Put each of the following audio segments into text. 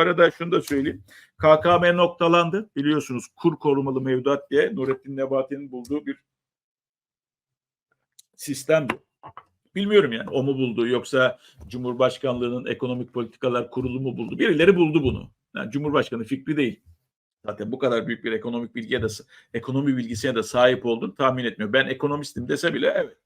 arada şunu da söyleyeyim. KKM noktalandı. Biliyorsunuz kur korumalı mevduat diye Nurettin Nebati'nin bulduğu bir sistem bu. Bilmiyorum yani o mu buldu yoksa Cumhurbaşkanlığının ekonomik politikalar kurulu mu buldu? Birileri buldu bunu. Yani Cumhurbaşkanı fikri değil. Zaten bu kadar büyük bir ekonomik bilgiye de ekonomi bilgisine de sahip olduğunu tahmin etmiyorum. Ben ekonomistim dese bile evet.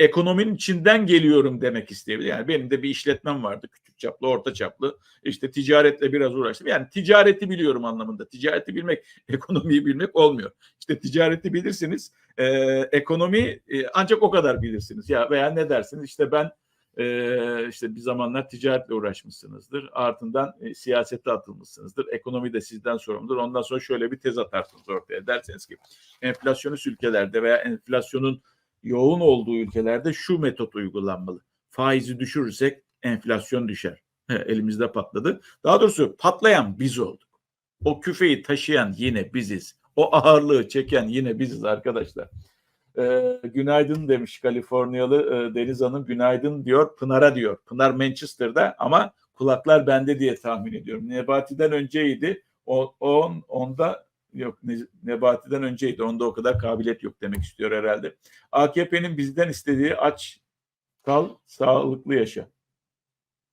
Ekonominin içinden geliyorum demek isteyebilir. Yani benim de bir işletmem vardı. Küçük çaplı, orta çaplı. İşte ticaretle biraz uğraştım. Yani ticareti biliyorum anlamında. Ticareti bilmek, ekonomiyi bilmek olmuyor. İşte ticareti bilirsiniz. E, ekonomi e, ancak o kadar bilirsiniz. Ya veya ne dersiniz? İşte ben e, işte bir zamanlar ticaretle uğraşmışsınızdır. Ardından e, siyasete atılmışsınızdır. Ekonomi de sizden sorumludur. Ondan sonra şöyle bir tez atarsınız ortaya. Derseniz ki enflasyonist ülkelerde veya enflasyonun yoğun olduğu ülkelerde şu metot uygulanmalı. Faizi düşürürsek enflasyon düşer. Elimizde patladı. Daha doğrusu patlayan biz olduk. O küfeyi taşıyan yine biziz. O ağırlığı çeken yine biziz arkadaşlar. Ee, günaydın demiş Kaliforniyalı e, Deniz Hanım. Günaydın diyor. Pınar'a diyor. Pınar Manchester'da ama kulaklar bende diye tahmin ediyorum. Nebati'den önceydi. O, on, onda yok Nebati'den önceydi. Onda o kadar kabiliyet yok demek istiyor herhalde. AKP'nin bizden istediği aç kal sağlıklı yaşa.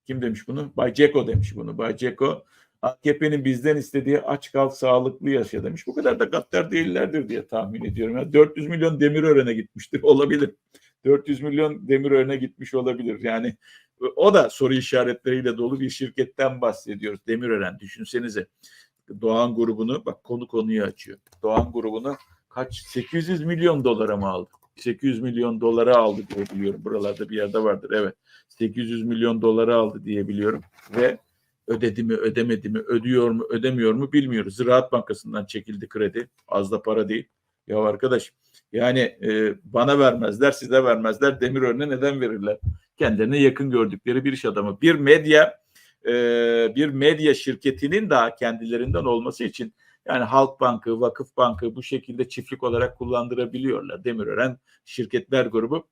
Kim demiş bunu? Bay Ceko demiş bunu. Bay Ceko AKP'nin bizden istediği aç kal sağlıklı yaşa demiş. Bu kadar da gaddar değillerdir diye tahmin ediyorum. Yani 400 milyon Demirören'e gitmiştir. Olabilir. 400 milyon Demirören'e gitmiş olabilir. Yani o da soru işaretleriyle dolu bir şirketten bahsediyoruz. Demirören düşünsenize. Doğan grubunu bak konu konuyu açıyor. Doğan grubunu kaç 800 milyon dolara mı aldı? 800 milyon dolara aldı diye biliyorum. Buralarda bir yerde vardır. Evet. 800 milyon dolara aldı diye biliyorum. Ve ödedi mi ödemedi mi ödüyor mu ödemiyor mu bilmiyoruz. Ziraat Bankası'ndan çekildi kredi. Az da para değil. Ya arkadaş yani e, bana vermezler size vermezler Demirören'e neden verirler? Kendilerine yakın gördükleri bir iş adamı. Bir medya e, bir medya şirketinin daha kendilerinden olması için yani Halk Bankı, Vakıf Bankı bu şekilde çiftlik olarak kullandırabiliyorlar. Demirören Şirketler Grubu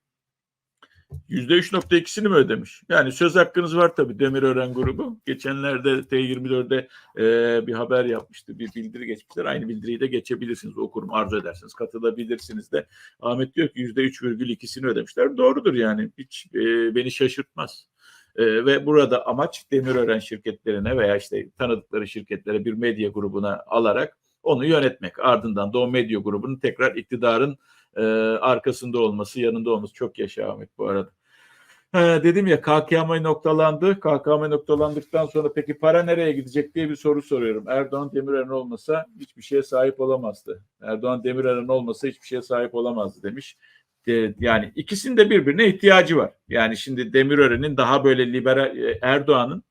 %3.2'sini mi ödemiş? Yani söz hakkınız var tabii Demirören grubu. Geçenlerde T24'de e, bir haber yapmıştı. Bir bildiri geçmişler. Aynı bildiriyi de geçebilirsiniz. Okurum arzu edersiniz. Katılabilirsiniz de. Ahmet diyor ki %3,2'sini ödemişler. Doğrudur yani. Hiç e, beni şaşırtmaz. E, ve burada amaç Demirören şirketlerine veya işte tanıdıkları şirketlere bir medya grubuna alarak onu yönetmek. Ardından da o medya grubunun tekrar iktidarın e, arkasında olması, yanında olması çok yaşa Ahmet bu arada. He, dedim ya KKM noktalandı. KKM noktalandıktan sonra peki para nereye gidecek diye bir soru soruyorum. Erdoğan Demirören olmasa hiçbir şeye sahip olamazdı. Erdoğan Demirören olmasa hiçbir şeye sahip olamazdı demiş. E, yani ikisinin de birbirine ihtiyacı var. Yani şimdi Demirören'in daha böyle liberal e, Erdoğan'ın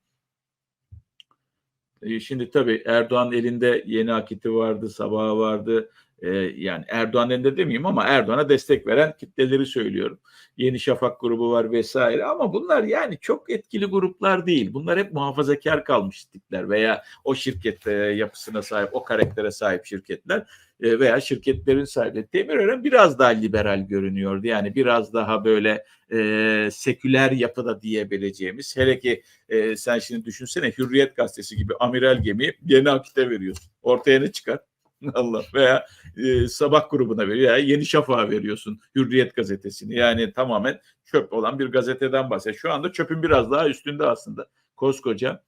e, Şimdi tabii Erdoğan elinde yeni akiti vardı, sabahı vardı, e, yani Erdoğan elinde demeyeyim ama Erdoğan'a destek veren kitleleri söylüyorum. Yeni Şafak grubu var vesaire ama bunlar yani çok etkili gruplar değil. Bunlar hep muhafazakar kalmış tipler veya o şirket e, yapısına sahip, o karaktere sahip şirketler e, veya şirketlerin sahibi. Demirören biraz daha liberal görünüyordu. Yani biraz daha böyle e, seküler yapıda diyebileceğimiz. Hele ki e, sen şimdi düşünsene Hürriyet gazetesi gibi amiral gemi yeni akite veriyorsun. Ortaya ne çıkar? Allah veya e, sabah grubuna veriyor ya Yeni Şafak'a veriyorsun Hürriyet gazetesini. Yani tamamen çöp olan bir gazeteden bahsediyor. Şu anda çöpün biraz daha üstünde aslında. Koskoca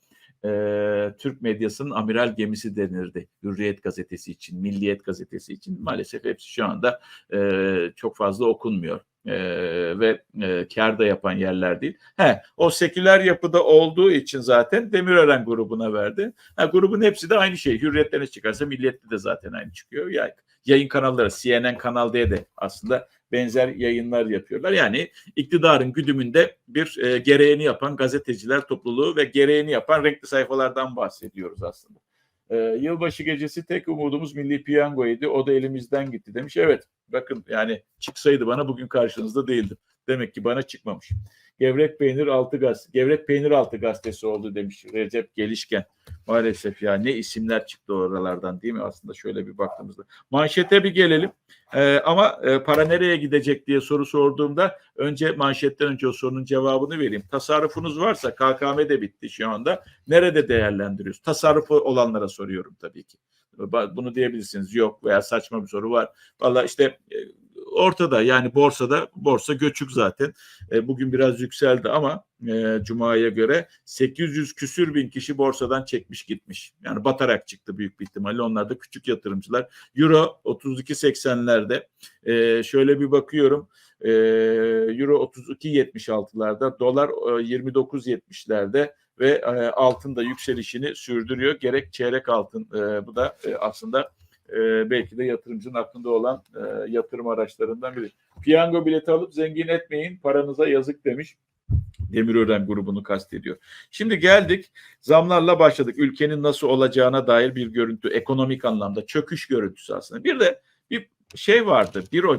e, Türk medyasının amiral gemisi denirdi. Hürriyet gazetesi için, Milliyet gazetesi için. Maalesef hepsi şu anda e, çok fazla okunmuyor e, ve e, kar da yapan yerler değil. He, o seküler yapıda olduğu için zaten Demirören grubuna verdi. Ha, grubun hepsi de aynı şey. Hürriyet'ten çıkarsa Milliyet'te de zaten aynı çıkıyor. Yani yayın kanalları CNN Kanal D'de de aslında benzer yayınlar yapıyorlar. Yani iktidarın güdümünde bir e, gereğini yapan gazeteciler topluluğu ve gereğini yapan renkli sayfalardan bahsediyoruz aslında. E, yılbaşı gecesi tek umudumuz Milli Piyango'ydu. O da elimizden gitti demiş. Evet bakın yani çıksaydı bana bugün karşınızda değildim. Demek ki bana çıkmamış. Gevrek peynir altı gaz, gevrek peynir altı gazetesi oldu demiş Recep Gelişken. Maalesef ya ne isimler çıktı oralardan değil mi aslında şöyle bir baktığımızda. Manşete bir gelelim. Ee, ama e, para nereye gidecek diye soru sorduğumda önce manşetten önce o sorunun cevabını vereyim. Tasarrufunuz varsa KKM de bitti şu anda. Nerede değerlendiriyoruz? Tasarrufu olanlara soruyorum tabii ki. Bunu diyebilirsiniz. Yok veya saçma bir soru var. Valla işte e, ortada yani borsada borsa göçük zaten. E, bugün biraz yükseldi ama e, Cuma'ya göre 800 küsür bin kişi borsadan çekmiş gitmiş. Yani batarak çıktı büyük bir ihtimalle. Onlar da küçük yatırımcılar. Euro 32.80'lerde. E, şöyle bir bakıyorum. E, Euro 32.76'larda, dolar e, 29.70'lerde ve e, altın da yükselişini sürdürüyor. Gerek çeyrek altın e, bu da e, aslında e, belki de yatırımcının aklında olan yatırım araçlarından biri. Piyango bileti alıp zengin etmeyin, paranıza yazık demiş. Demirören grubunu kastediyor. Şimdi geldik zamlarla başladık. Ülkenin nasıl olacağına dair bir görüntü, ekonomik anlamda çöküş görüntüsü aslında. Bir de bir şey vardı. 1 Ocak